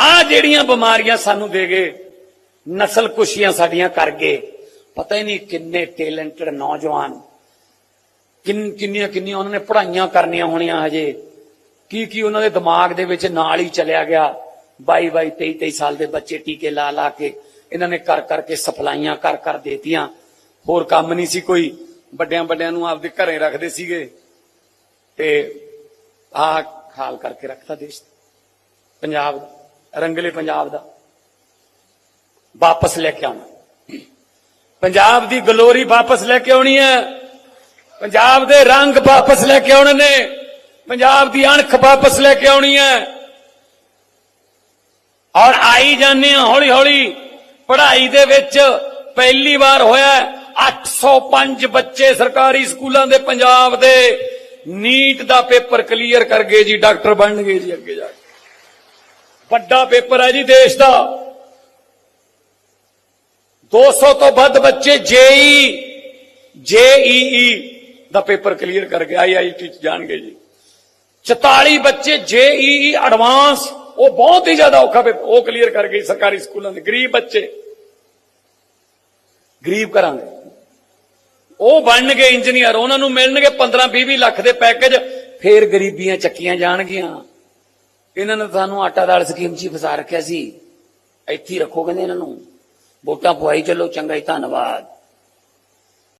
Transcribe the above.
ਆ ਜਿਹੜੀਆਂ ਬਿਮਾਰੀਆਂ ਸਾਨੂੰ ਦੇ ਗਏ, ਨਸਲ ਕੁਸ਼ੀਆਂ ਸਾਡੀਆਂ ਕਰ ਗਏ। ਪਤਾ ਹੀ ਨਹੀਂ ਕਿੰਨੇ ਟੈਲੈਂਟਡ ਨੌਜਵਾਨ, ਕਿੰਨ, ਕਿੰਨੀਆਂ ਕਿੰਨੀਆਂ ਉਹਨਾਂ ਨੇ ਪੜ੍ਹਾਈਆਂ ਕਰਨੀਆਂ ਹੋਣੀਆਂ ਹਜੇ। ਕੀ ਕੀ ਉਹਨਾਂ ਦੇ ਦਿਮਾਗ ਦੇ ਵਿੱਚ ਨਾਲ ਹੀ ਚਲਿਆ ਗਿਆ। 22 22 23 23 ਸਾਲ ਦੇ ਬੱਚੇ ਟੀਕੇ ਲਾ ਲਾ ਕੇ ਇਹਨਾਂ ਨੇ ਕਰ ਕਰਕੇ ਸਪਲਾਈਆਂ ਕਰ ਕਰ ਦੇਤੀਆਂ। ਹੋਰ ਕੰਮ ਨਹੀਂ ਸੀ ਕੋਈ। ਵੱਡਿਆਂ ਵੱਡਿਆਂ ਨੂੰ ਆਪਦੇ ਘਰੇ ਰੱਖਦੇ ਸੀਗੇ। ਤੇ ਆਹ ਹਾਲ ਕਰਕੇ ਰੱਖਤਾ ਦੇਸ਼। ਪੰਜਾਬ ਦਾ ਰੰਗਲੇ ਪੰਜਾਬ ਦਾ। ਵਾਪਸ ਲੈ ਕੇ ਆਉਣਾ। ਪੰਜਾਬ ਦੀ ਗਲੋਰੀ ਵਾਪਸ ਲੈ ਕੇ ਆਉਣੀ ਹੈ। ਪੰਜਾਬ ਦੇ ਰੰਗ ਵਾਪਸ ਲੈ ਕੇ ਆਉਣੇ ਨੇ। ਪੰਜਾਬ ਦੀ ਅਣਖ ਵਾਪਸ ਲੈ ਕੇ ਆਉਣੀ ਹੈ। ਔਰ ਆਈ ਜਾਂਦੇ ਆ ਹੌਲੀ ਹੌਲੀ ਪੜ੍ਹਾਈ ਦੇ ਵਿੱਚ ਪਹਿਲੀ ਵਾਰ ਹੋਇਆ ਹੈ। 805 ਬੱਚੇ ਸਰਕਾਰੀ ਸਕੂਲਾਂ ਦੇ ਪੰਜਾਬ ਦੇ। ਨੀਟ ਦਾ ਪੇਪਰ ਕਲੀਅਰ ਕਰ ਗਏ ਜੀ, ਡਾਕਟਰ ਬਣ ਗਏ ਜੀ ਅੱਗੇ ਜਾ ਕੇ। ਵੱਡਾ ਪੇਪਰ ਹੈ ਜੀ ਦੇਸ਼ ਦਾ। 200 ਤੋਂ ਵੱਧ ਬੱਚੇ ਜੇਈ ਜੇਈਈ ਦਾ ਪੇਪਰ ਕਲੀਅਰ ਕਰ ਗਏ ਆਈਆਈਟੀ ਚ ਜਾਣਗੇ ਜੀ। 44 ਬੱਚੇ ਜੇਈਈ ਐਡਵਾਂਸ, ਉਹ ਬਹੁਤ ਹੀ ਜ਼ਿਆਦਾ ਔਖਾ ਪੇਪਰ, ਉਹ ਕਲੀਅਰ ਕਰ ਗਏ ਸਰਕਾਰੀ ਸਕੂਲਾਂ ਦੇ ਗਰੀਬ ਬੱਚੇ। ਗਰੀਬ ਘਰਾਂ ਦੇ। ਉਹ ਬਣਨਗੇ ਇੰਜੀਨੀਅਰ, ਉਹਨਾਂ ਨੂੰ ਮਿਲਣਗੇ 15 20 ਲੱਖ ਦੇ ਪੈਕੇਜ, ਫੇਰ ਗਰੀਬੀਆਂ ਚੱਕੀਆਂ ਜਾਣਗੀਆਂ। ਇਹਨਾਂ ਨੇ ਤੁਹਾਨੂੰ ਆਟਾ ਦਾਲ ਸਕੀਮ 'ਚ ਫਸਾ ਰੱਖਿਆ ਸੀ। ਇੱਥੇ ਹੀ ਰੱਖੋ ਕਹਿੰਦੇ ਇਹਨਾਂ ਨੂੰ। ਵੋਟਾਂ ਪਵਾਈ ਚੱਲੋ, ਚੰਗਾ ਹੀ ਧੰਨਵਾਦ।